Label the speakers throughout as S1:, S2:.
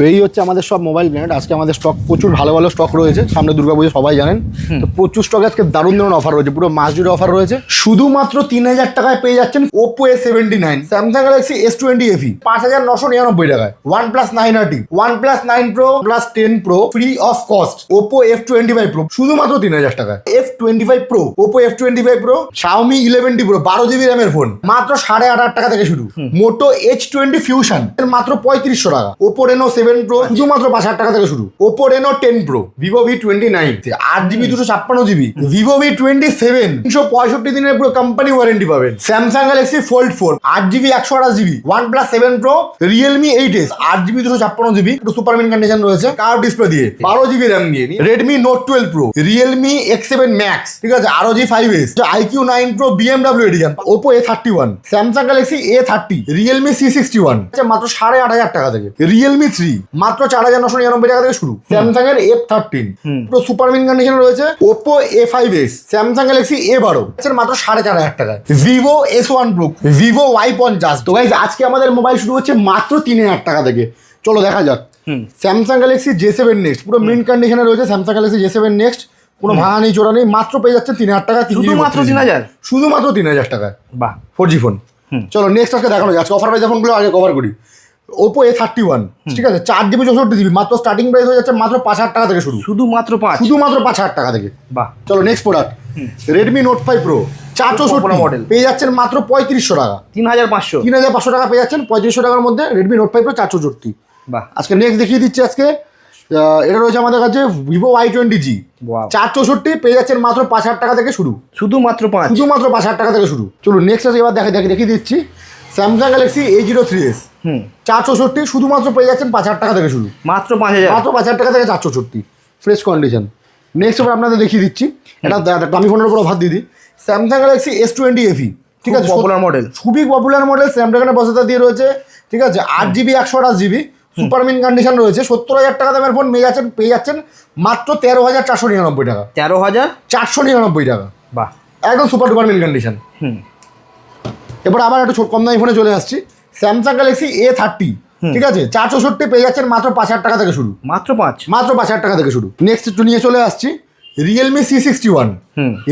S1: তো এই হচ্ছে আমাদের সব মোবাইল ব্র্যান্ড আজকে আমাদের স্টক প্রচুর ভালো ভালো স্টক রয়েছে। সামনে দুর্গাপুজো সবাই জানেন। তো প্রচুর স্টক আজকে দারুণ দারুণ অফার রয়েছে। পুরো মাস জুড়ে অফার রয়েছে। শুধুমাত্র তিন হাজার টাকায় পেয়ে যাচ্ছেন Oppo A seventy nine Samsung Galaxy S twenty FE পাঁচ হাজার নশো নিরানব্বই টাকায়। One plus nine RT one plus nine pro plus ten pro free of cost Oppo F twenty five pro শুধুমাত্র তিন হাজার টাকায়। F twenty five pro Oppo F twenty five pro Xiaomi eleven T pro বারো GB র্যামের phone মাত্র সাড়ে আট হাজার টাকা থেকে শুরু। মোটো এইচ টোয়েন্টি ফিউশন মাত্র পঁয়ত্রিশশো টাকা। ওপো রেনো সেভেন প্রো শুধুমাত্র পাঁচ হাজার টাকা থেকে শুরু। Oppo Reno ten pro Vivo V twenty nine আট জিবি দুশো ছাপ্পান্ন GB Vivo V twenty seven তিনশো পঁয়ষট্টি দিনের পুরো কোম্পানি ওয়ারেন্টি পাবেন। স্যামসাং গ্যালাক্সি ফোল্ড ফোর আট জিবি একশো আঠাশ GB one plus seven pro Realme eight S আট জিবি দুশো ছাপ্পান্ন জিবি একটু সুপারমিন কন্ডিশন রয়েছে। কার ডিসপ্লে দিয়ে বারো জিবি র্যাম দিয়ে Redmi Note twelve pro Realme X seven Max ঠিক আছে? আরও G five S iQOO nine pro BMW edition Oppo A thirty one Samsung Galaxy A thirty Realme C sixty one মাত্র সাড়ে আট হাজার টাকা থেকে। রিয়েলমি থ্রি মাত্র চার হাজার নশো নিরানব্বই টাকা থেকে শুরু। স্যামসাং এর এফ থার্টিন পুরো সুপারমিন কন্ডিশন রয়েছে। Oppo A five S Samsung Galaxy A বারো মাত্র সাড়ে চার হাজার টাকা Vivo S one pro Vivo Y পঞ্চাশ। তো গাইজ আজকে আমাদের মোবাইল শুরু হচ্ছে মাত্র তিন হাজার টাকা থেকে। চলো দেখা যাক। Samsung Galaxy J seven next পুরো মিন কন্ডিশনে রয়েছে Samsung Galaxy J seven next কোনো ভাঙা নেই চোরা নেই মাত্র পেয়ে যাচ্ছে তিন হাজার টাকা।
S2: শুধুমাত্র 3000?
S1: শুধুমাত্র তিন হাজার টাকায়।
S2: বাহ।
S1: ফোর জি ফোন চলো নেক্সট আজকে দেখানো যাচ্ছে অফার প্রাইস ফোনগুলো আগে কভার করি। ওপো এ থার্টি ওয়ান ঠিক আছে? চার জিবি চৌষট্টি জিবি মাত্র স্টার্টিং প্রাইস হয়ে যাচ্ছে মাত্র পাঁচ হাজার টাকা থেকে শুরু।
S2: শুধুমাত্র পাঁচ?
S1: শুধুমাত্র পাঁচ হাজার টাকা থেকে।
S2: বাহ।
S1: চলো next product Redmi Note five pro চার চৌষট্টি
S2: মডেল
S1: পেয়ে যাচ্ছেন মাত্র পঁয়ত্রিশশো টাকা।
S2: তিন হাজার পাঁচশো।
S1: তিন হাজার পাঁচশো টাকা পেয়ে যাচ্ছেন পঁয়ত্রিশশো টাকার মধ্যে রেডমি নোট ফাইভ প্রো চার চৌষট্টি।
S2: বাহ।
S1: আজকে নেক্সট দেখিয়ে দিচ্ছি আজকে। এটা রয়েছে আমাদের কাছে ভিভো ওয়াই টোয়েন্টি জি চার চৌষট্টি পেয়ে যাচ্ছেন মাত্র পাঁচ হাজার টাকা থেকে শুরু।
S2: শুধুমাত্র পাঁচ?
S1: শুধুমাত্র পাঁচ হাজার টাকা থেকে শুরু। চলুন নেক্সট আছে এবার দেখে দেখে দেখিয়ে দিচ্ছি। Samsung Galaxy A zero three S
S2: হুম।
S1: চার চৌষট্টি শুধুমাত্র পেয়ে যাচ্ছেন পাঁচ হাজার টাকা থেকে শুরু।
S2: মাত্র পাঁচ হাজার।
S1: মাত্র পাঁচ হাজার টাকা থেকে চার চৌষট্টি ফ্রেশ কন্ডিশন নেক্সট এবার আপনাদের দেখিয়ে দিচ্ছি। এটা দামি ফোনের উপর অফার দিয়ে দিই। Samsung Galaxy S twenty FE ঠিক আছে?
S2: পপুলার মডেল
S1: খুবই পপুলার মডেল স্ন্যাপড্রাগনের প্রসেসর দিয়ে রয়েছে ঠিক আছে? আট জিবি একশো আঠাশ জিবি সুপারমিন কন্ডিশন রয়েছে। সত্তর হাজার টাকা দামের ফোন পেয়ে যাচ্ছেন পেয়ে যাচ্ছেন মাত্র তেরো হাজার চারশো নিরানব্বই টাকা।
S2: তেরো হাজার?
S1: চারশো নিরানব্বই টাকা।
S2: বাহ।
S1: একদম সুপার ডুপার মিন কন্ডিশন
S2: হুম।
S1: এবার আবার একটু কম দামি ফোনে চলে আসছি। স্যামসাং গ্যালাক্সি এ থার্টি ঠিক আছে? চার চৌষট্টি পেয়ে যাচ্ছেন মাত্র পাঁচ হাজার টাকা থেকে শুরু।
S2: মাত্র পাঁচ?
S1: মাত্র পাঁচ হাজার টাকা থেকে শুরু। নেক্সট একটু নিয়ে চলে আসছি। Realme C sixty one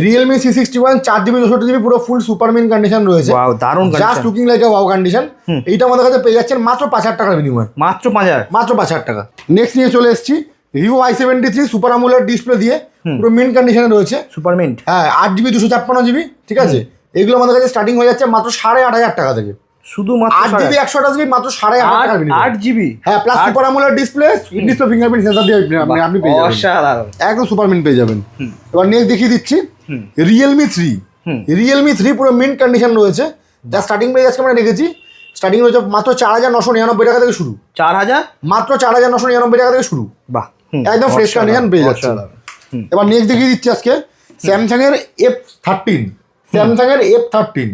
S1: Realme C sixty one চার জিবি চৌষট্টি জিবি পুরো ফুল সুপার মিন কন্ডিশন রয়েছে।
S2: দারুণ
S1: just. Looking like wow condition এইটা আমাদের কাছে পেয়ে যাচ্ছেন মাত্র পাঁচ হাজার টাকার বিনিময়।
S2: মাত্র পাঁচ হাজার?
S1: মাত্র পাঁচ হাজার টাকা। নেক্সট নিয়ে চলে এসেছি। Vivo I seventy three super AMOLED display দিয়ে পুরো মিন কন্ডিশনে রয়েছে।
S2: সুপারমিন্ট
S1: হ্যাঁ আট জিবি দুশো ছাপ্পান্ন জিবি ঠিক আছে? এগুলো আমাদের কাছে স্টার্টিং হয়ে যাচ্ছে মাত্র সাড়ে আট হাজার টাকা থেকে।
S2: শুধুমাত্র
S1: আট জিবি একশো আঠাশ জিবি মাত্র সাড়ে আট
S2: আট জিবি
S1: হ্যাঁ plus super AMOLED display display fingerprint sensor দিয়ে আপনি- আপনি পেয়ে যাবেন। একদম সুপারমিন পেয়ে যাবেন। এবার নেক্সট দেখিয়ে দিচ্ছি। রিয়েলমি থ্রি রিয়েলমি থ্রি পুরো মিন্ট কন্ডিশন রয়েছে। যা স্টার্টিং প্রাইস আজকে আমরা রেখেছি স্টার্টিং রয়েছে মাত্র চার হাজার নশো নিরানব্বই টাকা থেকে শুরু।
S2: চার হাজার?
S1: মাত্র চার হাজার নশো নিরানব্বই টাকা থেকে শুরু।
S2: বাহ
S1: একদম ফ্রেশ কন্ডিশন পেয়ে যাচ্ছে। এবার নেক্সট দেখিয়ে দিচ্ছি আজকে স্যামসাং এর এফ থার্টিন স্যামসাং এর এফ থার্টিন।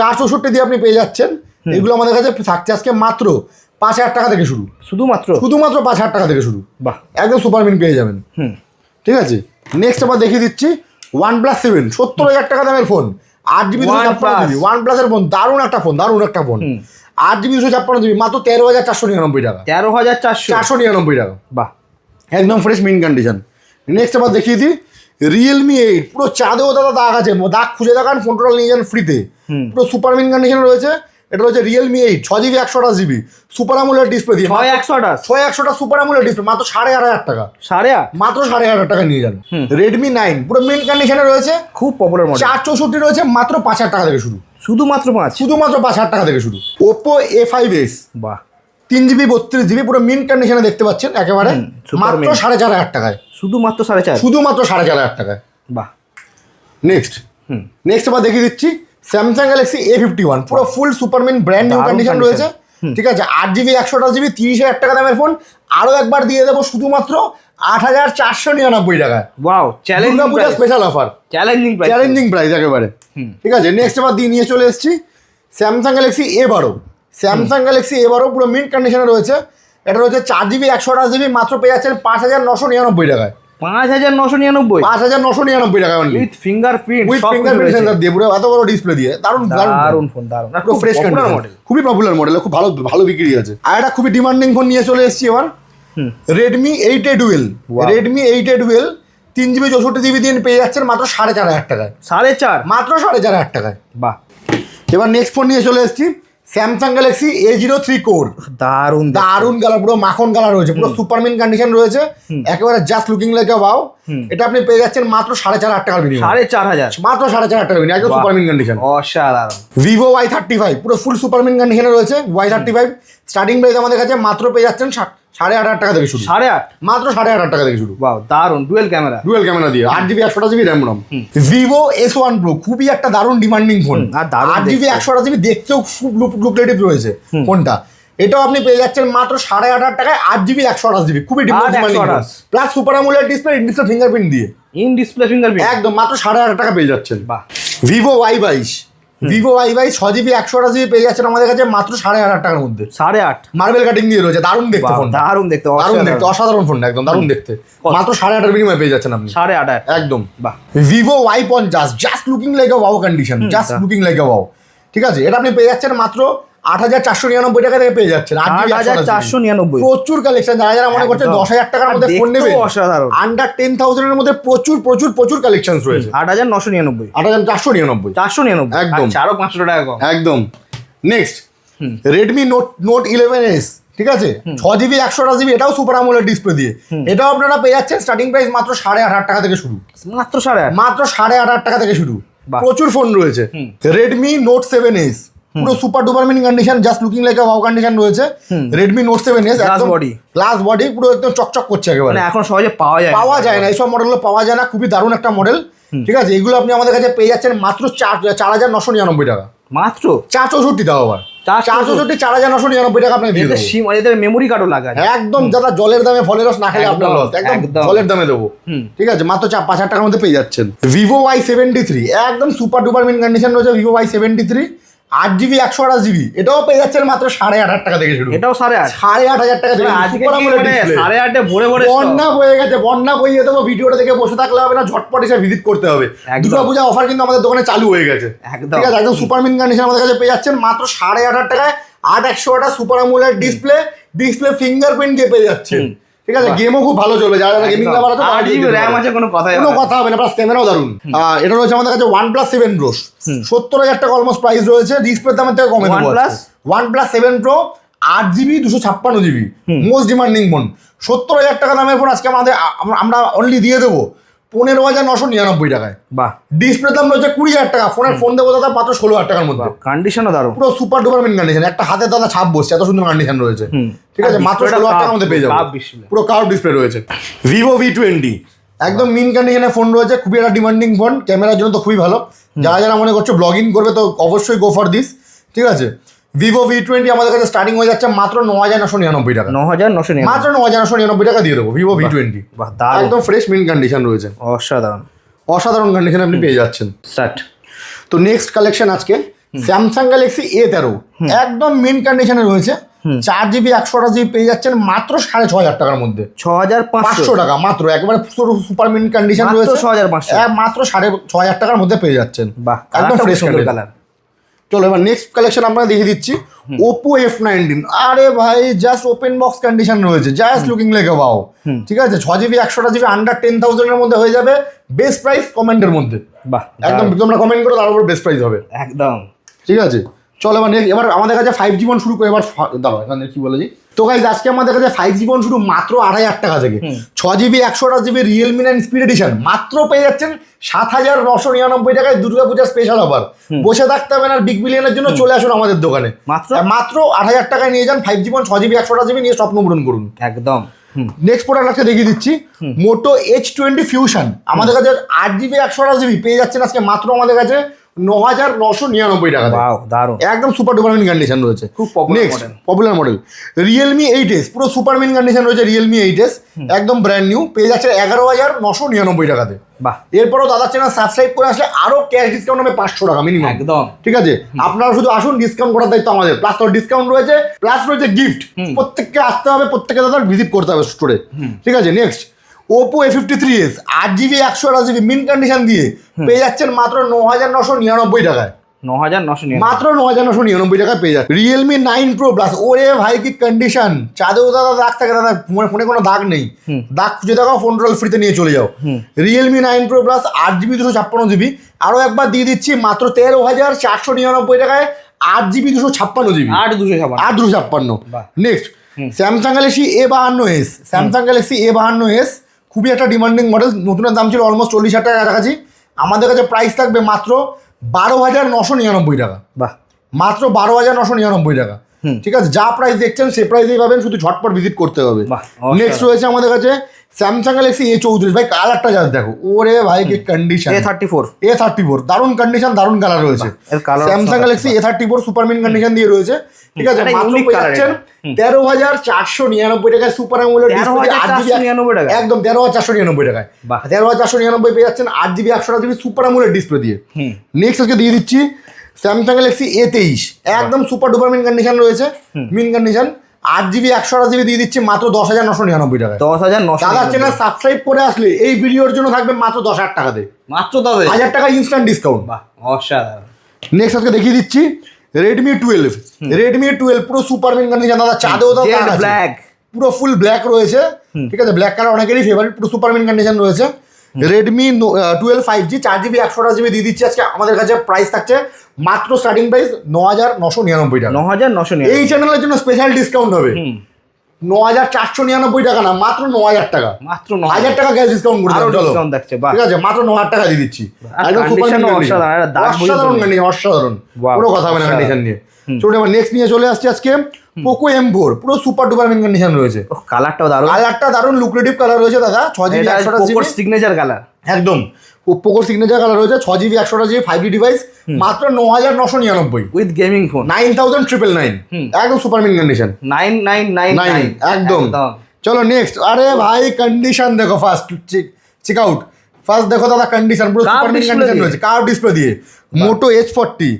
S1: চার চৌষট্টি দিয়ে আপনি পেয়ে যাচ্ছেন। এগুলো আমাদের কাছে থাকছে আজকে মাত্র পাঁচ হাজার টাকা থেকে শুরু।
S2: শুধুমাত্র?
S1: শুধুমাত্র পাঁচ হাজার টাকা থেকে শুরু।
S2: বাহ।
S1: একদম সুপারমিন পেয়ে যাবেন।
S2: হুম।
S1: ঠিক আছে? নেক্সট আবার দেখিয়ে দিচ্ছি ওয়ান প্লাস সেভেন সত্তর হাজার টাকা দামের ফোন আট। জিবি ওয়ান প্লাসের ফোন দারুণ একটা ফোন দারুণ একটা ফোন আট জিবি দুশো ছাপ্পান্ন জিবি মাত্র তেরো হাজার চারশো নিরানব্বই টাকা।
S2: তেরো হাজার চারশো?
S1: চারশো নিরানব্বই টাকা।
S2: বাহ।
S1: একদম ফ্রেশ মিন কন্ডিশন নেক্সট আবার দেখিয়ে দিই রিয়েলমি এইট পুরো চাঁদেও দাদা দাগ আছে। দাগ খুঁজে দেখান ফোন টোটাল নিয়ে যান ফ্রিতে পুরো সুপার মিন কন্ডিশন রয়েছে। এটা রয়েছে রিয়েলমি এইট ছ জিবি একশো আঠাশ জিবি সুপার আমুলার ডিসপ্লে দিয়ে।
S2: ছয় একশো আঠাশ।
S1: ছয় একশোটা সুপার আমুলার ডিসপ্লে মাত্র সাড়ে আট হাজার টাকা।
S2: সাড়ে
S1: মাত্র সাড়ে আট হাজার টাকা নিয়ে যান। রেডমি নাইন পুরো মিন কন্ডিশনে রয়েছে।
S2: খুব পপুলার মডেল
S1: চার চৌষট্টি রয়েছে মাত্র পাঁচ হাজার টাকা থেকে শুরু।
S2: শুধুমাত্র পাঁচ?
S1: শুধুমাত্র পাঁচ হাজার টাকা থেকে শুরু। ওপো এ ফাইভ এস
S2: বাহ।
S1: তিন জিবি বত্রিশ জিবি পুরো মিন কন্ডিশনে দেখতে পাচ্ছেন একেবারে মাত্র সাড়ে চার হাজার টাকায়।
S2: শুধুমাত্র সাড়ে চার
S1: শুধুমাত্র সাড়ে চার হাজার টাকায়।
S2: বাহ।
S1: নেক্সট
S2: হুম।
S1: নেক্সট আবার দেখিয়ে দিচ্ছি Samsung Galaxy A fifty one পুরো full super mint brand new condition রয়েছে। ঠিক আছে আট জিবি একশো আঠাশ জিবি তিরিশ হাজার টাকা দামের ফোন আরও একবার দিয়ে দেবো শুধুমাত্র আট হাজার চারশো নিরানব্বই টাকায়।
S2: Wow challenging
S1: Puja special offer
S2: challenging price
S1: challenging price একেবারে। ঠিক আছে নেক্সট আবার দিয়ে নিয়ে চলে এসেছি স্যামসাং গ্যালাক্সি এ বারো স্যামসাং গ্যালাক্সি এবারও বারো পুরো মিন্ট কন্ডিশনে রয়েছে। এটা রয়েছে চার জিবি একশো আঠাশ জিবি মাত্র পেয়ে যাচ্ছেন পাঁচ হাজার নশো নিরানব্বই টাকায়।
S2: পাঁচ হাজার নশো নিরানব্বই?
S1: পাঁচ হাজার নশো নিরানব্বই টাকা only
S2: with fingerprint
S1: with fingerprint sensor দিয়ে পুরো এত বড় ডিসপ্লে দিয়ে। দারুণ দারুণ
S2: ফোন দারুণ
S1: পুরো ফ্রেশ
S2: মডেল
S1: মডেল খুবই পপুলার মডেল খুব ভালো ভালো বিক্রি আছে আর একটা খুবই ডিমান্ডিং ফোন নিয়ে চলে এসেছি এবার। Redmi eight A
S2: Wow.
S1: Redmi eight A dual তিন জিবি চৌষট্টি জিবি দিয়ে পেয়ে যাচ্ছেন মাত্র সাড়ে চার হাজার টাকায়।
S2: সাড়ে চার?
S1: মাত্র সাড়ে চার হাজার টাকায়।
S2: বাহ।
S1: এবার নেক্সট ফোন নিয়ে চলে এসেছি। Samsung Galaxy A zero three core
S2: দারুণ।
S1: দারুণ কালার পুরো মাখন কালার রয়েছে পুরো সুপারমিন কন্ডিশন রয়েছে। একেবারে জাস্ট লুকিং লাইক ওয়াও এটা আপনি পেয়ে যাচ্ছেন মাত্র সাড়ে চার হাজার টাকার বিনিময়
S2: সাড়ে চার হাজার।
S1: মাত্র সাড়ে চার হাজার টাকার বিনিময় একদম
S2: বাহ।
S1: সুপারমিন কন্ডিশন
S2: অসাধারণ।
S1: ভিভো ওয়াই থার্টি ফাইভ পুরো ফুল সুপারমিন কন্ডিশনে রয়েছে Y thirty five starting price আমাদের কাছে মাত্র পেয়ে যাচ্ছেন সাড়ে আট হাজার টাকা থেকে শুরু।
S2: সাড়ে আট?
S1: মাত্র সাড়ে আট হাজার টাকা থেকে শুরু।
S2: বাহ ডুয়েল ক্যামেরা
S1: ডুয়েল ক্যামেরা দিয়ে। আট জিবি একশোটা GB RAM ROM Vivo S one pro খুবই একটা দারুণ ডিমান্ডিং ফোন
S2: আর
S1: আট জিবি জিবি দেখতেও খুব লুকলেটিভ রয়েছে ফোনটা এটাও আপনি পেয়ে যাচ্ছেন মাত্র সাড়ে আট হাজার টাকায় আট জিবি একশো আঠাশ জিবি খুবই
S2: একশো।
S1: প্লাস সুপার আমুলের ডিসপ্লে ডিসপ্লে ফিঙ্গারপ্রিন্ট দিয়ে।
S2: ইন ডিসপ্লে ফিঙ্গারপ্রিন্ট
S1: একদম মাত্র সাড়ে আট হাজার টাকা পেয়ে যাচ্ছেন।
S2: বাহ।
S1: ভিভো ওয়াই বাইশ। ভিভো ওয়াই ভাই ছ জিবি একশো আঠাশ জিবি পেয়ে যাচ্ছেন আমাদের কাছে মাত্র সাড়ে আট টাকার মধ্যে।
S2: সাড়ে আট?
S1: মার্বেল কাটিং দিয়ে রয়েছে দারুণ দেখতে ফোন
S2: দারুণ দেখতে
S1: দারুণ দেখতে অসাধারণ ফোন একদম দারুণ দেখতে। মাত্র সাড়ে আটের বিনিময়ে পেয়ে যাচ্ছেন আপনি।
S2: সাড়ে আট
S1: একদম।
S2: বাহ।
S1: ভিভো ওয়াই পঞ্চাশ just looking like a wow condition just. Looking like a wow ঠিক আছে? এটা আপনি পেয়ে যাচ্ছেন মাত্র আট হাজার চারশো নিরানব্বই টাকা থেকে পেয়ে যাচ্ছেন। আট
S2: আট হাজার চারশো নিরানব্বই।
S1: প্রচুর কালেকশন যারা যারা মনে করছে দশ হাজার টাকার মধ্যে ফোন নেবে
S2: অসাধারণ।
S1: আন্ডার টেন থাউজেন্ডের মধ্যে প্রচুর প্রচুর প্রচুর কালেকশন রয়েছে।
S2: আট হাজার নশো নিরানব্বই।
S1: আট হাজার চারশো নিরানব্বই।
S2: চারশো নিরানব্বই।
S1: একদম।
S2: আচ্ছা, আরও পাঁচশো টাকা
S1: একদম। Next Redmi Note Note eleven S ঠিক আছে? ছ জিবি একশো আঠাশ জিবি এটাও সুপার আমলের ডিসপ্লে দিয়ে। এটাও আপনারা পেয়ে যাচ্ছেন স্টার্টিং প্রাইস মাত্র সাড়ে আট হাজার টাকা থেকে শুরু।
S2: মাত্র সাড়ে
S1: মাত্র সাড়ে আট হাজার টাকা থেকে শুরু। প্রচুর ফোন রয়েছে। রেডমি নোট সেভেন এস পুরো super duper mini condition just looking like wow condition রয়েছে। Redmi note seven S
S2: Glass body।
S1: Glass body পুরো একদম চকচক করছে একেবারে।
S2: মানে এখন সহজে পাওয়া যায়
S1: পাওয়া যায় না এইসব মডেলগুলো পাওয়া যায় না খুবই দারুণ একটা মডেল ঠিক আছে এগুলো আপনি আমাদের কাছে পেয়ে যাচ্ছেন মাত্র চার চার হাজার নশো নিরানব্বই টাকা।
S2: মাত্র?
S1: চার চৌষট্টি দাও আবার।
S2: চার
S1: চার চৌষট্টি চার হাজার নশো নিরানব্বই টাকা আপনাকে দিয়ে
S2: সিম এদের মেমোরি কার্ডও লাগা
S1: একদম যারা জলের দামে ফলের রস না খেলে আপনার লস একদম
S2: একদম।
S1: জলের দামে দেবো। ঠিক আছে মাত্র চার পাঁচ হাজার টাকার মধ্যে পেয়ে যাচ্ছেন। ভিভো ওয়াই সেভেন্টি থ্রি একদম সুপার ডুপার মিন কন্ডিশন রয়েছে ভিভো ওয়াই সেভেন্টি থ্রি আট জিবি একশো আঠাশ জিবি এটাও পেয়ে যাচ্ছেন মাত্র সাড়ে আট হাজার টাকা থেকে শুরু।
S2: এটাও সাড়ে আট।
S1: সাড়ে আট হাজার টাকা
S2: মানে। সাড়ে আটে ভরে ভরে
S1: বন্যা বয়ে গেছে বন্যা বইয়ে দেবো ভিডিওটা দেখে বসে থাকলে হবে না ঝটপট এসে ভিজিট করতে হবে। দুর্গা পূজা অফার কিন্তু আমাদের দোকানে চালু হয়ে গেছে।
S2: একদম।
S1: ঠিক আছে একদম সুপার মিন কন্ডিশন আমাদের কাছে পেয়ে যাচ্ছেন মাত্র সাড়ে আট হাজার টাকায় আট একশো আটা সুপার আমুলের ডিসপ্লে ডিসপ্লে ফিঙ্গারপ্রিন্ট দিয়ে পেয়ে যাচ্ছেন। ঠিক আছে? গেমও খুব ভালো চলবে। যারা যারা গেমিং। লাভার আছে
S2: আট জিবি র্যাম আছে কোনো কথা
S1: কোনো কথা হবে না প্লাস ক্যামেরাও দারুণ এটা রয়েছে আমাদের কাছে ওয়ান প্লাস সেভেন প্রো সত্তর হাজার টাকা অলমোস্ট প্রাইস রয়েছে। ডিসপ্লে দামের থেকে কমে দেবো
S2: OnePlus?
S1: One plus seven pro আট জিবি দুশো ছাপ্পান্ন জিবি মোস্ট ডিমান্ডিং ফোন সত্তর হাজার টাকা দামের ফোন আজকে আমাদের আমরা- আমরা অনলি দিয়ে দেবো। পনেরো হাজার নশো নিরানব্বই টাকায়।
S2: বাহ।
S1: ডিসপ্লে দাম রয়েছে কুড়ি হাজার টাকা ফোনের ফোন দেবো দাদা মাত্র ষোলো হাজার টাকার মধ্যে।
S2: কন্ডিশনও দারুণ।
S1: পুরো সুপার ডুপার মিন কন্ডিশন একটা হাতে দাদা ছাপ বসছে এত সুন্দর কন্ডিশন রয়েছে। ঠিক আছে মাত্র ষোলো হাজার টাকার মধ্যে পেয়ে যাব। পুরো কার্ভ ডিসপ্লে রয়েছে। ভিভো ভি টোয়েন্টি একদম মিন কন্ডিশনে ফোন রয়েছে খুবই একটা ডিমান্ডিং ফোন ক্যামেরার জন্য তো খুবই ভালো। যারা যারা মনে করছে ব্লগিং করবে তো অবশ্যই গো ফর দিস ঠিক আছে? ভিভো ভি টোয়েন্টি আমাদের কাছে স্টার্টিং হয়ে যাচ্ছে মাত্র ন হাজার নশো নিরানব্বই টাকা।
S2: ন হাজার নশো
S1: মাত্র ন হাজার নশো নিরানব্বই টাকা দিয়ে দেবো ভিভো ভি টোয়েন্টি একদম ফ্রেশ মিন কন্ডিশন রয়েছে।
S2: অসাধারণ।
S1: অসাধারণ কন্ডিশনে আপনি পেয়ে যাচ্ছেন।
S2: স্টার্ট
S1: তো নেক্সট কালেকশন আজকে স্যামসাং গ্যালাক্সি এ তেরো একদম মেন কন্ডিশনে রয়েছে। চার জিবি একশো আঠাশ জিবি পেয়ে যাচ্ছেন মাত্র সাড়ে ছ হাজার টাকার মধ্যে।
S2: ছ হাজার পাঁচশো।
S1: পাঁচশো টাকা মাত্র একবারে সুপার মিন কন্ডিশন রয়েছে।
S2: 6500
S1: এক মাত্র সাড়ে ছ হাজার টাকার মধ্যে পেয়ে যাচ্ছেন।
S2: বাহ
S1: একদম ফ্রেশ কালার। চলো এবার নেক্সট কালেকশন আপনাকে দেখিয়ে দিচ্ছি। ওপো এফ নাইনটিন আরে ভাই জাস্ট ওপেন বক্স কন্ডিশন রয়েছে। জাস্ট লুকিং লেগে বাও ঠিক আছে? ছ জিবি একশোটা জিবি আন্ডার টেন থাউজেন্ডের মধ্যে হয়ে যাবে। বেস্ট প্রাইস কমেন্টের মধ্যে।
S2: বাহ
S1: একদম তোমরা কমেন্ট করো তার উপর বেস্ট প্রাইস হবে।
S2: একদম।
S1: ঠিক আছে? চলো এবার next- এবার আমাদের কাছে ফাইভ জীবন শুরু করে এবার দাঁড়াও এখানে কি বলে জি তো গাইজ আজকে আমাদের কাছে ফাইভ জীবন শুরু মাত্র আড়াই হাজার টাকা থেকে। ছ জিবি একশো আঠাশ GB Realme nine speed edition মাত্র পেয়ে যাচ্ছেন সাত হাজার নশো নিরানব্বই টাকায় দুর্গা পূজার স্পেশাল অফার বসে থাকতে হবে না আর বিগ বিলিয়নের জন্য চলে আসুন আমাদের দোকানে।
S2: মাত্র?
S1: মাত্র আট হাজার টাকায় নিয়ে যান ফাইভ জীবন ছ জিবি একশো আঠাশ জিবি নিয়ে স্বপ্ন পূরণ করুন।
S2: একদম।
S1: নেক্সট প্রোডাক্ট আজকে দেখিয়ে দিচ্ছি। মোটো এইচ টোয়েন্টি ফিউশন আমাদের কাছে আট জিবি একশো আঠাশ জিবি পেয়ে যাচ্ছেন আজকে মাত্র আমাদের কাছে। ন হাজার নশো নিরানব্বই টাকা
S2: দারুণ।
S1: একদম সুপার ডুপার মিন কন্ডিশন রয়েছে।
S2: খুব
S1: next popular model Realme eight S পুরো সুপার মিন কন্ডিশন রয়েছে রিয়েলমি এইট এস একদম ব্র্যান্ড নিউ পেয়ে যাচ্ছে এগারো হাজার নশো নিরানব্বই টাকাতে
S2: বাহ।
S1: এরপরও দাদার চ্যানেল সাবস্ক্রাইব করে আসলে আরও ক্যাশ ডিসকাউন্ট হবে পাঁচশো টাকা মিনিমাম
S2: একদম।
S1: ঠিক আছে? আপনারা শুধু আসুন ডিসকাউন্ট করার দায়িত্ব আমাদের। প্লাস ডিসকাউন্ট রয়েছে প্লাস রয়েছে গিফট প্রত্যেককে আসতে হবে প্রত্যেকে দাদা ভিজিট করতে হবে স্টোরে ঠিক আছে? Next Oppo A fifty three S আট জিবি একশো আঠাশ জিবি মিন কন্ডিশন দিয়ে পেয়ে যাচ্ছেন মাত্র ন হাজার নশো নিরানব্বই টাকায়। মাত্র ন হাজার নশো নিরানব্বই টাকা পেয়ে যাচ্ছে রিয়েলমি নাইন প্রো প্লাস ওরে ভাই কি কন্ডিশন চাঁদেও দাদা দাগ থাকে দাদা ফোনে কোনো দাগ নেই। দাগ খুঁজে দেখো ফোন রোল ফ্রিতে নিয়ে চলে যাও। রিয়েলমি নাইন প্রো প্লাস আট জিবি দুশো ছাপ্পান্ন জিবি আরও একবার দিয়ে দিচ্ছি মাত্র তেরো হাজার চারশো নিরানব্বই টাকায় আট জিবি দুশো ছাপ্পান্ন জিবি
S2: আট দুশো
S1: আট দুশো ছাপ্পান্ন। নেক্সট স্যামসাং গ্যালাক্সি এ বাহান্ন এস স্যামসাং গ্যালাক্সি এ বাহান্ন এস খুবই একটা ডিমান্ডিং মডেল নতুনের দাম ছিল অলমোস্ট চল্লিশ হাজার টাকা কাছাকাছি। আমাদের কাছে প্রাইস থাকবে মাত্র বারো হাজার নশো নিরানব্বই টাকা।
S2: বাহ।
S1: মাত্র বারো হাজার নশো নিরানব্বই টাকা। ঠিক আছে যা প্রাইস দেখছেন সে প্রাইসেই পাবেন শুধু ঝটপট ভিজিট করতে হবে। নেক্সট রয়েছে আমাদের কাছে স্যামসাং গ্যালাক্সি এ চৌত্রিশ ভাই কালারটা যা দেখো। ওরে ভাই কি condition
S2: A thirty four
S1: A thirty four দারুণ কন্ডিশন দারুণ কালার রয়েছে। Samsung. Galaxy A thirty four super mint condition দিয়ে রয়েছে। ঠিক আছে মাত্র।
S2: হুম।
S1: তেরো হাজার চারশো নিরানব্বই টাকায় সুপার
S2: 13,499 টাকায়?
S1: একদম তেরো হাজার চারশো নিরানব্বই টাকায়। তেরো হাজার চারশো নিরানব্বই পেয়ে যাচ্ছেন আট জিবি একশো জিবি সুপার অ্যামোলেড ডিসপ্লে দিয়ে। নেক্সট আজকে দিয়ে দিচ্ছি স্যামসাং গ্যালাক্সি এ তেইশ। একদম সুপার ডুপার মিন কন্ডিশন রয়েছে। মিন কন্ডিশন আট জিবি একশো জিবি দিয়ে দিচ্ছি মাত্র দশ হাজার নশো নিরানব্বই টাকা
S2: দশ হাজার নশো
S1: দাদা চ্যানেল সাবস্ক্রাইব করে আসলে এই ভিডিওর জন্য থাকবে মাত্র দশ হাজার টাকাতে
S2: মাত্র দশ হাজার?
S1: টাকা ইনস্ট্যান্ট ডিসকাউন্ট
S2: বাহ অসাধারণ।
S1: নেক্সট আজকে দেখিয়ে দিচ্ছি রেডমি টুয়েলভ রেডমি টুয়েলভ পুরো সুপার মিন কন্ডিশন দাদা চাঁদেও
S2: জেড ব্ল্যাক।
S1: পুরো ফুল ব্ল্যাক রয়েছে। ঠিক আছে ব্ল্যাক কালার অনেকেরই ফেভারিট পুরো সুপার মিন কন্ডিশন রয়েছে। রেডমি টুয়েলভ ফাইভ জি চার জিবি একশো জিবি দিয়ে দিচ্ছি আজকে। আমাদের কাছে প্রাইস থাকছে মাত্র স্টার্টিং প্রাইস ন হাজার নশো নিরানব্বই টাকা।
S2: ন হাজার নশো
S1: এই চ্যানেলের জন্য স্পেশাল ডিসকাউন্ট হবে। ন হাজার চারশো নিরানব্বই টাকা না মাত্র ন হাজার টাকা।
S2: মাত্র ন
S1: হাজার টাকা গ্যাস ডিসকাউন্ট করে আরও চলো।
S2: ডিসকাউন্ট থাকছে
S1: ঠিক আছে মাত্র ন হাজার টাকা দিয়ে দিচ্ছি।
S2: আর
S1: একদম সুপার
S2: অসাধারণ, একটা দাগ পর্যন্ত
S1: অসাধারণ
S2: নেই।
S1: condition, অসাধারণ।
S2: Wow,
S1: কোনো কথা হবে না কন্ডিশন নিয়ে। চলুন এবার নেক্সট নিয়ে চলে আসছে আজকে। পোকো এম ফোর পুরো সুপার ডুপার কন্ডিশন রয়েছে।
S2: কালারটাও দারুণ।
S1: কালারটা দারুণ লুক্রেটিভ কালার রয়েছে দাদা ছ জিবি
S2: এটা
S1: একশোটা
S2: সিগনেচার কালার
S1: একদম পোকোর সিগনেচার কালার রয়েছে ছ জিবি একশোটা জিবি ফাইভ জি ডিভাইস মাত্র ন হাজার নশো নিরানব্বই।
S2: With gaming phone
S1: nine thousand triple nine একদম super mint condition
S2: nine nine nine
S1: nine একদম। চলো নেক্সট আরে ভাই কন্ডিশন দেখো ফার্স্ট চেক আউট ফার্স্ট দেখো দাদা কন্ডিশন পুরো সুপার মিন কন্ডিশন রয়েছে। কার ডিসপ্লে দিয়ে। মোটো এইচ ফোরটি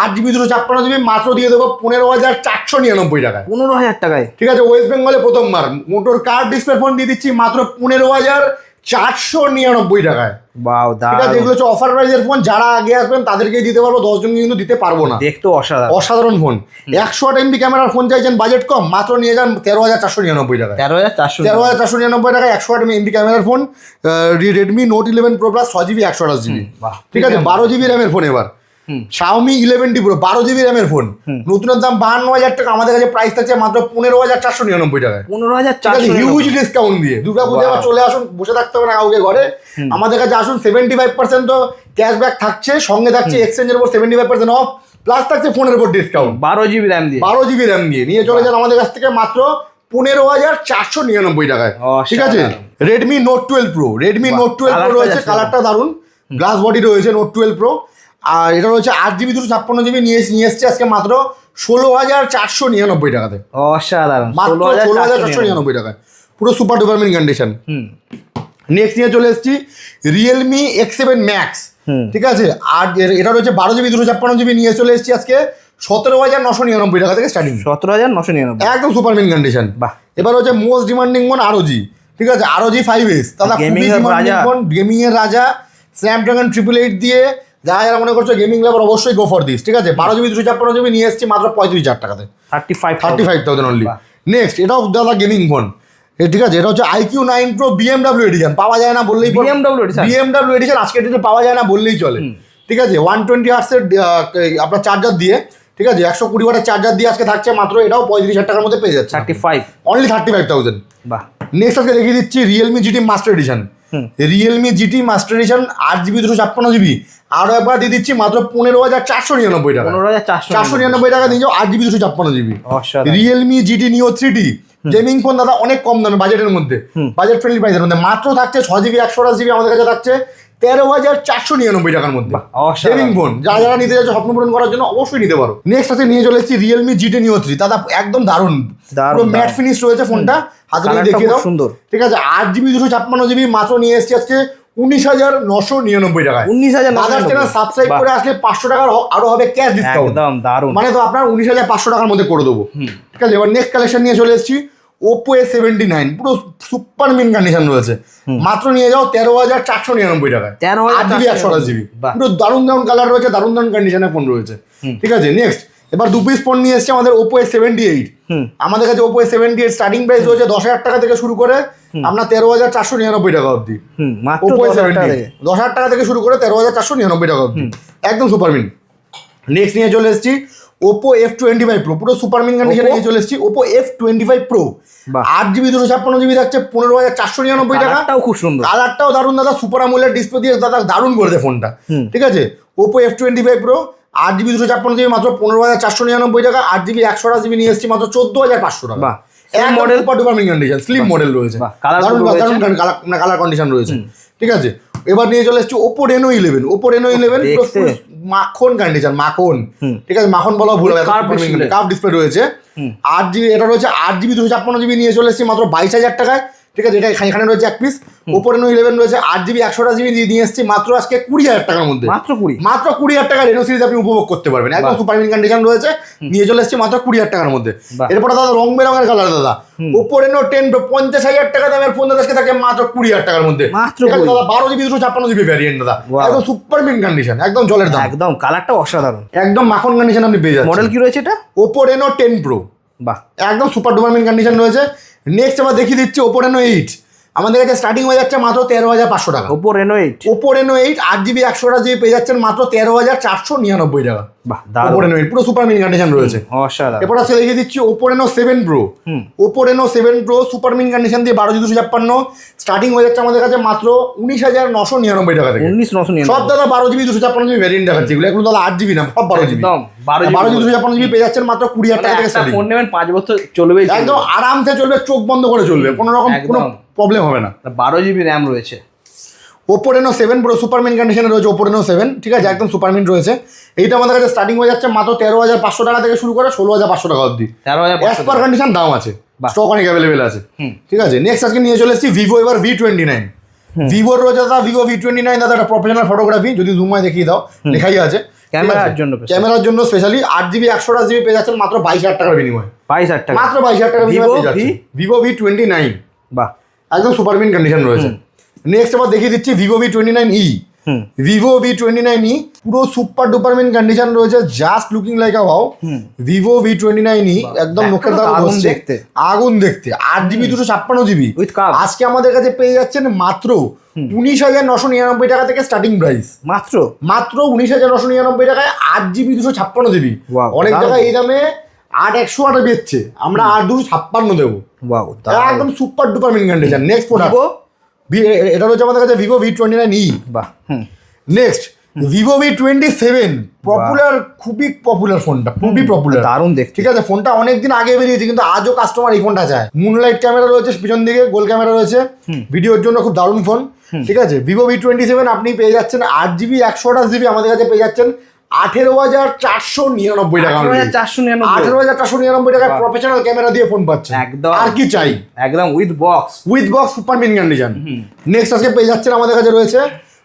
S1: আট জিবি দুশো ছাপ্পান্ন জিবি মাত্র দিয়ে দেবো পনেরো হাজার চারশো নিরানব্বই টাকায়।
S2: পনেরো হাজার টাকায়?
S1: ঠিক আছে ওয়েস্ট বেঙ্গলে প্রথমবার মোটর কার ডিসপ্লে ফোন দিয়ে দিচ্ছি মাত্র পনেরো হাজার চারশো নিরানব্বই টাকায়।
S2: বাও
S1: ঠিক আছে এগুলো হচ্ছে অফার প্রাইজের ফোন যারা আগে আসবেন দিতে পারব কিন্তু দিতে পারব না।
S2: দেখতে অসাধারণ।
S1: অসাধারণ ফোন একশো আট এমবি ক্যামেরার ফোন চাইছেন বাজেট কম মাত্র নিয়ে যান তেরো হাজার চারশো নিরানব্বই টাকায়।
S2: তেরো হাজার চারশো
S1: তেরো হাজার চারশো নিরানব্বই টাকা একশো আট এমবি ক্যামেরার phone Redmi note eleven pro plus ছ জিবি একশো আঠাশ জিবি
S2: বাহ
S1: ঠিক আছে বারো জিবি র্যামের ফোন এবার। শাওমি ইলেভেন টি প্রো বারো জিবি র্যামের ফোন নতুনের দাম বাহান্ন হাজার টাকা আমাদের কাছে প্রাইস থাকছে মাত্র পনেরো হাজার চারশো নিরানব্বই টাকায়।
S2: পনেরো হাজার
S1: হিউজ ডিসকাউন্ট দিয়ে। দুর্গা পুজো. আবার চলে আসুন বসে থাকতে হবে না কাউকে ঘরে। আমাদের কাছে আসুন সেভেন্টি ফাইভ পার্সেন্ট তো ক্যাশব্যাক থাকছে সঙ্গে থাকছে এক্সচেঞ্জের উপর seventy five percent off plus থাকছে ফোনের উপর ডিসকাউন্ট
S2: বারো জিবি র্যাম দিয়ে।
S1: বারো জিবি র্যাম দিয়ে। নিয়ে চলে যান আমাদের কাছ থেকে মাত্র পনেরো হাজার চারশো নিরানব্বই টাকায়। ঠিক আছে? Redmi note twelve pro Redmi note twelve pro রয়েছে কালারটা দারুণ গ্লাস বডি রয়েছে নোট টুয়েলভ প্রো আর এটা রয়েছে আট জিবি দুশো ছাপ্পান্ন জিবি নিয়ে নিয়ে এসছে আজকে মাত্র ষোলো হাজার চারশো নিরানব্বই টাকাতে।
S2: অসাধারণ
S1: মাত্র
S2: ষোলো হাজার চারশো
S1: নিরানব্বই। টাকায়। পুরো সুপার ডুপারমেন্ট কন্ডিশন নেক্সট নিয়ে চলে এসেছি রিয়েলমি এক্স সেভেন ম্যাক্স ঠিক আছে? আর এটা রয়েছে বারো জিবি দুশো ছাপ্পান্ন জিবি নিয়ে চলে এসেছি আজকে সতেরো হাজার নশো নিরানব্বই টাকা থেকে স্টার্টিং
S2: সতেরো হাজার নশো নিরানব্বই।
S1: একদম সুপার মিন কন্ডিশন
S2: বাহ।
S1: এবার হচ্ছে মোস্ট ডিমান্ডিং ফোন আরও জি ঠিক আছে? আরও জি ফাইভ এস দাদা। ফোন গেমিং এর রাজা। স্ন্যাপড্রাগন ট্রিপল এইট দিয়ে যারা যারা মনে করছ গেমিং লেবার অবশ্যই গো ফর দিস ঠিক আছে? বারো জিবি দুশো ছাপ্পান্ন জিবি নিয়ে এসেছি মাত্র পঁয়ত্রিশ হাজার টাকাতে।
S2: Thirty five
S1: thirty five thousand only. Next এটাও দাদা গেমিং ফোন ঠিক আছে? এটা হচ্ছে iQOO nine pro BMW edition পাওয়া যায় না বললেই
S2: BMW edition?
S1: বিএমডাব্লিউ এডিশন আজকের ডেটে পাওয়া যায় না বললেই চলে। ঠিক আছে? ওয়ান টোয়েন্টি আর্টসের আপনার চার্জার দিয়ে ঠিক আছে? একশো কুড়ি ওয়াটের চার্জার দিয়ে আজকে থাকছে মাত্র এটাও পঁয়ত্রিশ হাজার টাকার মধ্যে পেয়ে যাচ্ছে।
S2: Thirty five
S1: only thirty five thousand
S2: বাহ।
S1: নেক্সট আজকে দেখিয়ে দিচ্ছি Realme GT master edition. Realme GT master edition আট জিবি দুশো ছাপ্পান্ন জিবি আরও একবার দিয়ে দিচ্ছি মাত্র পনেরো হাজার চারশো নিরানব্বই টাকা।
S2: পনেরো হাজার চারশো
S1: নিরানব্বই। টাকা দিয়ে যাও আট জিবি দুশো ছাপ্পান্ন GB Realme GT neo three D gaming phone দাদা অনেক কম দামে বাজেটের মধ্যে। বাজেট ফ্রেন্ডলি প্রাইসের মধ্যে। মাত্র থাকছে ছ জিবি একশো আঠাশ জিবি আমাদের কাছে থাকছে। তেরো হাজার চারশো নিরানব্বই টাকার মধ্যে। গেমিং ফোন যারা যারা নিতে যাচ্ছে স্বপ্ন পূরণ করার জন্য অবশ্যই নিতে পারো। নেক্সট আছে নিয়ে চলে এসেছি রিয়েলমি জিটি নিও থ্রি দাদা একদম দারুণ। পুরো ম্যাট ফিনিশ রয়েছে ফোনটা। হাতে দেখিয়ে দাও।
S2: সুন্দর।
S1: ঠিক আছে আট জিবি দুশো ছাপ্পান্ন জিবি মাত্র নিয়ে এসেছি আজকে উনিশ হাজার নশো নিরানব্বই টাকায়।
S2: উনিশ হাজার
S1: দাদার চ্যানেল সাবস্ক্রাইব করে আসলে পাঁচশো টাকার আরও হবে ক্যাশ ডিসকাউন্ট
S2: দারুণ।
S1: মানে তো আপনার উনিশ হাজার পাঁচশো টাকার মধ্যে করে দেবো। ঠিক আছে এবার নেক্সট কালেকশন নিয়ে চলে এসেছি। ওপো এ সেভেন্টি নাইন পুরো সুপার মিন কন্ডিশন রয়েছে। মাত্র নিয়ে যাও তেরো হাজার চারশো নিরানব্বই টাকায়।
S2: 13,499
S1: আট জিবি একশো আঠাশ জিবি। পুরো দারুণ দারুণ কালার রয়েছে দারুণ দারুণ কন্ডিশনের ফোন রয়েছে। ঠিক আছে নেক্সট এবার দু পিস ফোন নিয়ে এসছে আমাদের ওপো এ সেভেন্টি এইট আমাদের কাছে Oppo A seventy eight starting price রয়েছে দশ হাজার টাকা থেকে শুরু করে আপনার তেরো হাজার চারশো নিরানব্বই টাকা অবধি। ওপো
S2: এ
S1: সেভেন্টি দশ হাজার টাকা থেকে। শুরু করে তেরো হাজার চারশো নিরানব্বই টাকা অবধি। একদম সুপার মিন নেক্সট নিয়ে চলে এসেছি Oppo F twenty five pro পুরো সুপারমিন কন্ডিশনে
S2: Oppo?
S1: নিয়ে চলে এসেছি। Oppo F twenty five pro. আট জিবি দুশো ছাপ্পান্ন জিবি থাকছে পনেরো হাজার চারশো নিরানব্বই টাকা।
S2: কালারটাও খুব সুন্দর।
S1: কালারটাও দারুণ দাদা সুপার আমুলের ডিসপ্লে দিয়ে দাদা দারুণ করে দেয় ফোনটা ঠিক আছে? Oppo F twenty five pro আট জিবি দুশো ছাপ্পান্ন জিবি মাত্র পনেরো হাজার চারশো নিরানব্বই টাকা আট জিবি একশো আঠাশ জিবি নিয়ে এসেছি মাত্র চোদ্দ হাজার পাঁচশো টাকা।
S2: Slim
S1: model? Super duper condition slim model রয়েছে। দারুণ দারুণ কালার কন্ডিশন রয়েছে। ঠিক আছে? এবার নিয়ে চলে এসেছি Oppo Reno eleven Oppo Reno eleven. মাখন কন্ডিশন মাখন। ঠিক আছে মাখন বলা ভুল কার্ভ। ডিসপ্লে রয়েছে। আট জিবি এটা রয়েছে আট জিবি দুশো ছাপ্পান্ন জিবি নিয়ে চলে এসেছি মাত্র বাইশ হাজার টাকায়। ঠিক আছে এটা এখানে রয়েছে এক পিস ওপো রেনো ইলেভেন রয়েছে আট জিবি একশোটা জিবি দিয়ে নিয়ে এসেছি মাত্র আজকে কুড়ি হাজার টাকার মধ্যে।
S2: মাত্র কুড়ি?
S1: মাত্র কুড়ি হাজার টাকা রেনো সিরিজ আপনি উপভোগ করতে পারবেন। একদম সুপার মিন কন্ডিশন রয়েছে নিয়ে চলে এসেছি মাত্র কুড়ি হাজার টাকার মধ্যে। এরপরে দাদা রং বেরঙের কালার দাদা। ওপো রেনো টেন পঞ্চাশ হাজার টাকা দামের ফোন দাদা থাকে মাত্র কুড়ি হাজার টাকার মধ্যে।
S2: মাত্র
S1: ঠিক আছে
S2: 20
S1: দাদা বারো জিবি দুশো ছাপ্পান্ন জিবি ভ্যারিয়েন্ট দাদা। একদম সুপার মিন কন্ডিশন একদম জলের দাম।
S2: একদম কালারটা অসাধারণ।
S1: একদম মাখন কন্ডিশন আপনি পেয়ে যাচ্ছেন।
S2: মডেল কি রয়েছে এটা?
S1: ওপো রেনো টেন প্রো
S2: বাহ।
S1: একদম সুপার ডুপার মিন কন্ডিশন রয়েছে। নেক্সট আবার দেখিয়ে দিচ্ছি ওপো রেনো এইট আমাদের কাছে স্টার্টিং হয়ে যাচ্ছে মাত্র তেরো হাজার পাঁচশো টাকা।
S2: Oppo Reno eight
S1: Oppo Reno eight আট জিবি একশো জিবি পেয়ে যাচ্ছেন মাত্র তেরো হাজার চারশো নিরানব্বই টাকা। ওপো রেনো এইট পুরো সুপার মিন কন্ডিশন রয়েছে।
S2: অসাধারণ।
S1: এরপর আছে দেখিয়ে দিচ্ছি Oppo Reno seven pro. Oppo Reno seven pro super mint condition দিয়ে বারো দুশো ছাপ্পান্ন। স্টার্টিং হয়ে যাচ্ছে আমাদের কাছে মাত্র উনিশ হাজার নশো নিরানব্বই টাকা থেকে।
S2: উনিশ নশো নিয়ে
S1: সব দাদা বারো জিবি দুশো ছাপ্পান্ন জিবি ভ্যারিয়েন্ট দেখাচ্ছে। এগুলো এগুলো দাদা আট জিবি না সব বারো জিবি
S2: বারো
S1: বারো জিবি দুশো ছাপ্পান্ন জিবি পেয়ে যাচ্ছেন মাত্র কুড়ি হাজার টাকা থেকে
S2: একটা
S1: starting।
S2: ফোন নেবেন পাঁচ বছর চলবে।
S1: একদম আরামসে চলবে চোখ বন্ধ করে চলবে। কোনো রকম কোনো প্রবলেম হবে না।
S2: বারো জিবি র্যাম রয়েছে।
S1: Oppo Reno seven pro super mint কন্ডিশনে রয়েছে ওপো রেনো সেভেন ঠিক আছে? একদম সুপারমিন রয়েছে। এইটা আমাদের কাছে স্টার্টিং হয়ে যাচ্ছে মাত্র তেরো হাজার পাঁচশো টাকা থেকে শুরু করে ষোলো হাজার পাঁচশো টাকা অবধি।
S2: তেরো হাজার
S1: অ্যাজ পার কন্ডিশন দাম আছে। স্টক অনেক অ্যাভেলেবেল আছে। ঠিক আছে? নেক্সট আজকে নিয়ে চলে এসেছি ভিভো এবার ভি টোয়েন্টি নাইন ভিভোর রয়েছে দাদা ভিভো ভি টোয়েন্টি নাইন দাদা একটা প্রফেশনাল ফটোগ্রাফি যদি জুমায় দেখিয়ে দাও। লেখাই আছে।
S2: ক্যামেরার জন্য
S1: ক্যামেরার জন্য স্পেশালি আট জিবি একশো আট জিবি পেয়ে যাচ্ছেন মাত্র বাইশ হাজার টাকার বিনিময়ে।
S2: বাইশ হাজার টাকা।
S1: মাত্র বাইশ হাজার
S2: টাকা?
S1: ভিভো ভি টোয়েন্টি নাইন
S2: বাহ।
S1: একদম সুপারমিন কন্ডিশন রয়েছে। নেক্সট আবার দেখিয়ে দিচ্ছি Vivo V twenty nine E Vivo V twenty nine E পুরো সুপার ডুপারমিন কন্ডিশন রয়েছে just looking like a wow Vivo V twenty nine E একদম মুখের দেখতে
S2: দেখতে।
S1: আগুন দেখতে। আট জিবি দুশো ছাপ্পান্ন জিবি আজকে আমাদের কাছে পেয়ে যাচ্ছেন মাত্র উনিশ হাজার নশো নিরানব্বই টাকা থেকে স্টার্টিং প্রাইস
S2: মাত্র?
S1: মাত্র উনিশ হাজার নশো নিরানব্বই টাকায় আট জিবি দুশো ছাপ্পান্ন জিবি অনেক জায়গায় এই দামে আট একশো আটে বেচছে। আমরা আট দুশো ছাপ্পান্ন দেবো। একদম super duper mint condition next product এটা হচ্ছে আমাদের কাছে Vivo V twenty nine E
S2: বাহ
S1: next Vivo V twenty seven popular খুবই পপুলার ফোনটা খুবই পপুলার
S2: দারুণ দেখতে।
S1: ঠিক আছে ফোনটা অনেকদিন আগে বেরিয়েছে কিন্তু আজও কাস্টমার এই ফোনটা চায়। মুনলাইট ক্যামেরা রয়েছে পিছন দিকে গোল ক্যামেরা রয়েছে। ভিডিওর জন্য খুব দারুণ ফোন ঠিক আছে ভিভো ভি টোয়েন্টি সেভেন আপনি পেয়ে যাচ্ছেন আট জিবি একশো আঠাশ জিবি আমাদের কাছে পেয়ে যাচ্ছেন। আঠেরো হাজার চারশো নিরানব্বই টাকা
S2: চারশো নিরানব্বই।
S1: আঠেরো হাজার চারশো নিরানব্বই টাকায় প্রফেশনাল ক্যামেরা দিয়ে ফোন পাচ্ছেন
S2: একদম।
S1: আর কি চাই?
S2: একদম with box
S1: with box super mint condition next আজকে পেয়ে যাচ্ছেন আমাদের কাছে রয়েছে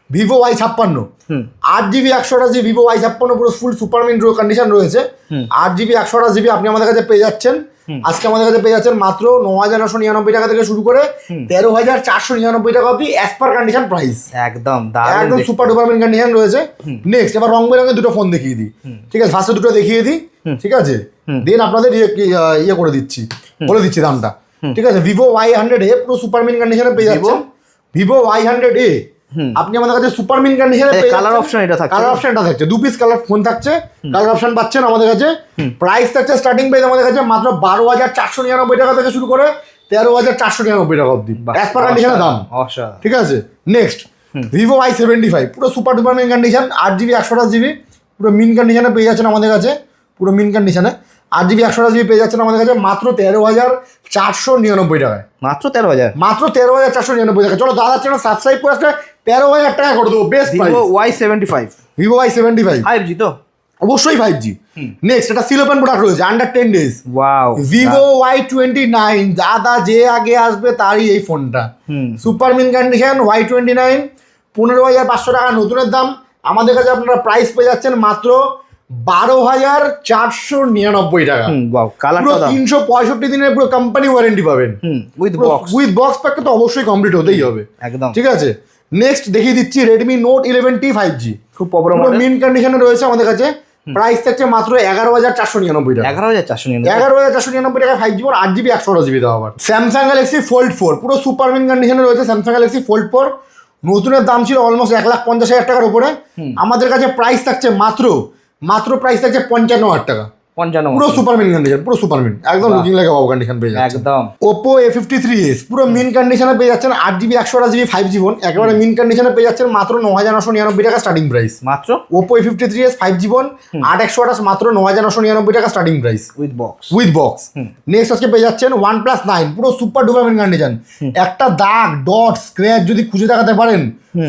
S1: ভিভো ওয়াই ছাপ্পান্ন। আট জিবি একশো আঠাশ জিবি ভিভো ওয়াই ছাপ্পান্ন পুরো ফুল সুপার মিন কন্ডিশন রয়েছে। আট জিবি একশো আঠাশ জিবি আপনি আমাদের কাছে পেয়ে যাচ্ছেন। আজকে আমাদের কাছে পেয়ে যাচ্ছেন মাত্র ন হাজার নশো নিরানব্বই টাকা থেকে শুরু করে তেরো হাজার চারশো নিরানব্বই টাকা অব্দি অ্যাজ পার কন্ডিশন প্রাইস
S2: একদম
S1: একদম সুপার ডুপার মিন কন্ডিশন রয়েছে। নেক্সট এবার রং বেরঙের দুটো ফোন দেখিয়ে দিই। ঠিক আছে ফার্স্টে দুটো দেখিয়ে দিই। ঠিক আছে? দেন আপনাদের ইয়ে ইয়ে- করে দিচ্ছি। বলে দিচ্ছি দামটা। ঠিক আছে? ভিভো ওয়াই হান্ড্রেড এ পুরো সুপারমিন কন্ডিশনে পেয়ে যাচ্ছেন। ভিভো ওয়াই হান্ড্রেড এ আপনি আমাদের কাছে সুপার মিন কন্ডিশনে
S2: colour option এটা থাকছে।
S1: কালার অপশনটা থাকছে। দু পিস কালার ফোন থাকছে। কালার অপশন পাচ্ছেন আমাদের কাছে। প্রাইস থাকছে স্টার্টিং প্রাইস আমাদের কাছে মাত্র বারো হাজার চারশো নিরানব্বই টাকা থেকে শুরু করে তেরো হাজার চারশো নিরানব্বই টাকা অব্দি অ্যাজ পার কন্ডিশনের দাম। ঠিক আছে? Next Vivo I seventy five পুরো সুপার ডুপার মিন কন্ডিশন আট জিবি একশো আঠাশ জিবি পুরো মিন কন্ডিশনে পেয়ে যাচ্ছেন আমাদের কাছে। পুরো মিন কন্ডিশনে আট জিবি একশো আঠাশ জিবি পেয়ে যাচ্ছেন আমাদের কাছে মাত্র তেরো হাজার চারশো নিরানব্বই টাকায়।
S2: মাত্র তেরো হাজার?
S1: মাত্র তেরো হাজার চারশো নিরানব্বই টাকা চলো দাদার চ্যানেল সাবস্ক্রাইব করে তেরো হাজার টাকা করে দেবো best
S2: Vivo Y seventy five
S1: Vivo I seventy five
S2: five G তো?
S1: অবশ্যই ফাইভ জি নেক্সট এটা সিলোপেন প্রোডাক্ট রয়েছে under ten days
S2: wow
S1: Vivo Y twenty nine দাদা যে আগে আসবে তারই এই ফোনটা super mint condition Y twenty nine পনেরো হাজার পাঁচশো টাকা নতুনের দাম। আমাদের কাছে আপনারা প্রাইস পেয়ে যাচ্ছেন মাত্র বারো হাজার চারশো নিরানব্বই টাকা। পুরো তিনশো পঁয়ষট্টি দিনের পুরো কোম্পানি ওয়ারেন্টি পাবেন।
S2: উইথ বক্স
S1: উইথ বক্স প্যাকটা তো অবশ্যই কমপ্লিট হতেই হবে।
S2: একদম।
S1: ঠিক আছে? নেক্সট দেখিয়ে দিচ্ছি Redmi note eleven T five G
S2: খুব
S1: পুরো
S2: মডেল
S1: মিন কন্ডিশনে রয়েছে আমাদের কাছে। প্রাইস থাকছে মাত্র এগারো হাজার চারশো নিরানব্বই টাকা।
S2: এগারো হাজার চারশো নিরানব্বই।
S1: এগারো হাজার চারশো নিরানব্বই টাকা ফাইভ জিবি আট জিবি একশো জিবি দাও আবার। স্যামসাং গ্যালাক্সি ফোল্ড ফোর পুরো সুপার মিন কন্ডিশনে রয়েছে স্যামসাং গ্যালাক্সি ফোল্ড ফোর নতুনের দাম ছিল অলমোস্ট এক লাখ পঞ্চাশ হাজার টাকার উপরে। আমাদের কাছে প্রাইস থাকছে মাত্র মাত্র প্রাইস থাকছে পঞ্চান্ন হাজার টাকা।
S2: পঞ্চান্ন
S1: পুরো সুপার মিন কন্ডিশন পুরো সুপার মিন। একদম লুকিং লাগে বাবু কন্ডিশন পেয়ে যাচ্ছে
S2: একদম।
S1: Oppo A fifty three S পুরো মিন কন্ডিশনে পেয়ে যাচ্ছেন আট জিবি একশো আট জিবি ফাইভ একেবারে মিন কন্ডিশনে পেয়ে যাচ্ছেন মাত্র ন হাজার নশো নিরানব্বই টাকা স্টার্টিং প্রাইস
S2: মাত্র?
S1: Oppo A fifty three S five G phone আট একশো আঠাশ মাত্র ন হাজার নশো নিরানব্বই টাকা starting price
S2: with box
S1: with box next আজকে পেয়ে যাচ্ছেন ওয়ান প্লাস নাইন পুরো সুপার ডুপার মিন কন্ডিশন একটা দাগ ডট স্ক্র্যাচ যদি খুঁজে দেখাতে পারেন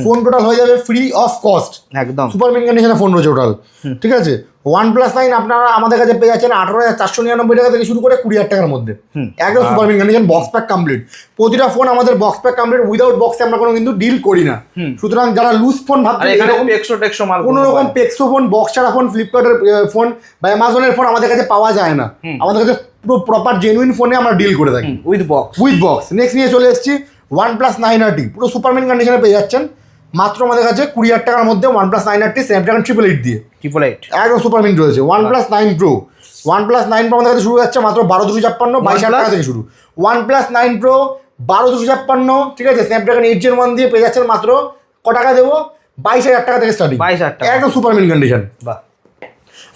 S1: ফোন টোটাল হয়ে যাবে ফ্রি অফ কস্ট
S2: একদম।
S1: সুপার মিন কন্ডিশনে ফোন রয়েছে টোটাল ঠিক আছে? ওয়ান প্লাস নাইন আপনারা আমাদের কাছে পেয়ে যাচ্ছেন আঠারো হাজার চারশো নিরানব্বই টাকা থেকে শুরু করে কুড়ি হাজার টাকার মধ্যে। একদম super mint condition box pack complete প্রতিটা ফোন আমাদের বক্স প্যাক কমপ্লিট উইদাউট বক্সে আমরা কোনো কিন্তু ডিল করি না। সুতরাং যারা লুজ ফোন
S2: আর
S1: ভাবছেন
S2: মাল
S1: কোনো রকম পেক্সো ফোন বক্স ছাড়া ফোন ফ্লিপকার্টের ফোন বা অ্যামাজনের ফোন আমাদের কাছে পাওয়া যায় না। আমাদের কাছে পুরো প্রপার জেনুইন ফোনে আমরা ডিল করে থাকি।
S2: With box
S1: with box next নিয়ে চলে এসেছি ওয়ান প্লাস নাইন আরটি পুরো সুপারম্যান কন্ডিশনে পেয়ে যাচ্ছেন। মাত্র আমাদের কাছে কুড়ি হাজার টাকার মধ্যে OnePlus nine RT Snapdragon triple eight দিয়ে।
S2: ট্রিপল এইট
S1: একদম সুপারমিন রয়েছে। OnePlus nine pro OnePlus nine pro আমাদের কাছে শুরু হচ্ছে মাত্র বারো দুশো ছাপ্পান্ন বাইশ হাজার টাকা থেকে শুরু। ওয়ান প্লাস নাইন প্রো বারো দুশো ছাপ্পান্ন ঠিক আছে? স্ন্যাপড্রাগন এইট জেন ওয়ান দিয়ে পেয়ে যাচ্ছেন মাত্র ক টাকা দেবো? বাইশ হাজার টাকা থেকে স্টার্টিং
S2: 22,000 টাকা।
S1: একদম সুপারমিন কন্ডিশন
S2: বাহ।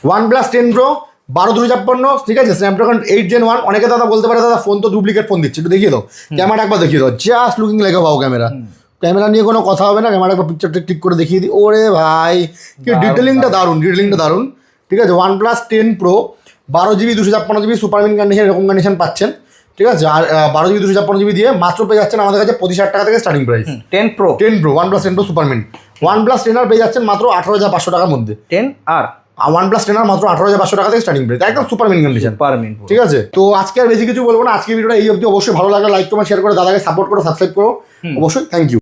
S1: ওয়ান প্লাস টেন প্রো বারো দুশো ছাপ্পান্ন ঠিক আছে? স্ন্যাপড্রাগন এইট জেন ওয়ান অনেকে দাদা বলতে পারে দাদা ফোন তো ডুপ্লিকেট ফোন দিচ্ছে। একটু দেখিয়ে দাও। ক্যামেরা একবার দেখিয়ে দাও। জাস্ট লুকিং লেগে পাও ক্যামেরা ক্যামেরা নিয়ে কোনো কথা হবে না ক্যামেরা একবার পিকচারটা ক্লিক করে দেখিয়ে দিই। ওরে ভাই কি ডিটেলিংটা দারুণ। ডিটেলিংটা দারুণ। ঠিক আছে ওয়ান প্লাস টেন প্রো বারো জিবি দুশো ছাপ্পান্ন জিবি সুপারমিন কন্ডিশন এরকম কন্ডিশন পাচ্ছেন। ঠিক আছে আর বারো জিবি দুশো ছাপ্পান্ন জিবি দিয়ে মাত্র পেয়ে যাচ্ছেন আমাদের কাছে পঁচিশ হাজার টাকা থেকে starting price
S2: ten pro
S1: ten pro OnePlus ten pro super mint OnePlus ten R পেয়ে যাচ্ছেন মাত্র আঠারো হাজার পাঁচশো টাকার মধ্যে।
S2: Ten
S1: R? OnePlus ten R মাত্র আঠারো হাজার পাঁচশো টাকা থেকে স্টার্টিং প্রাইস একদম সুপার মিন কন্ডিশন
S2: পার মিন
S1: ঠিক আছে তো আজকে আর বেশি কিছু বলব না আজকে ভিডিওটা এই অবধি। অবশ্যই ভালো লাগলে লাইক তোমার শেয়ার করে দাদাকে সাপোর্ট করো সাবস্ক্রাইব করো। অবশ্যই থ্যাংক ইউ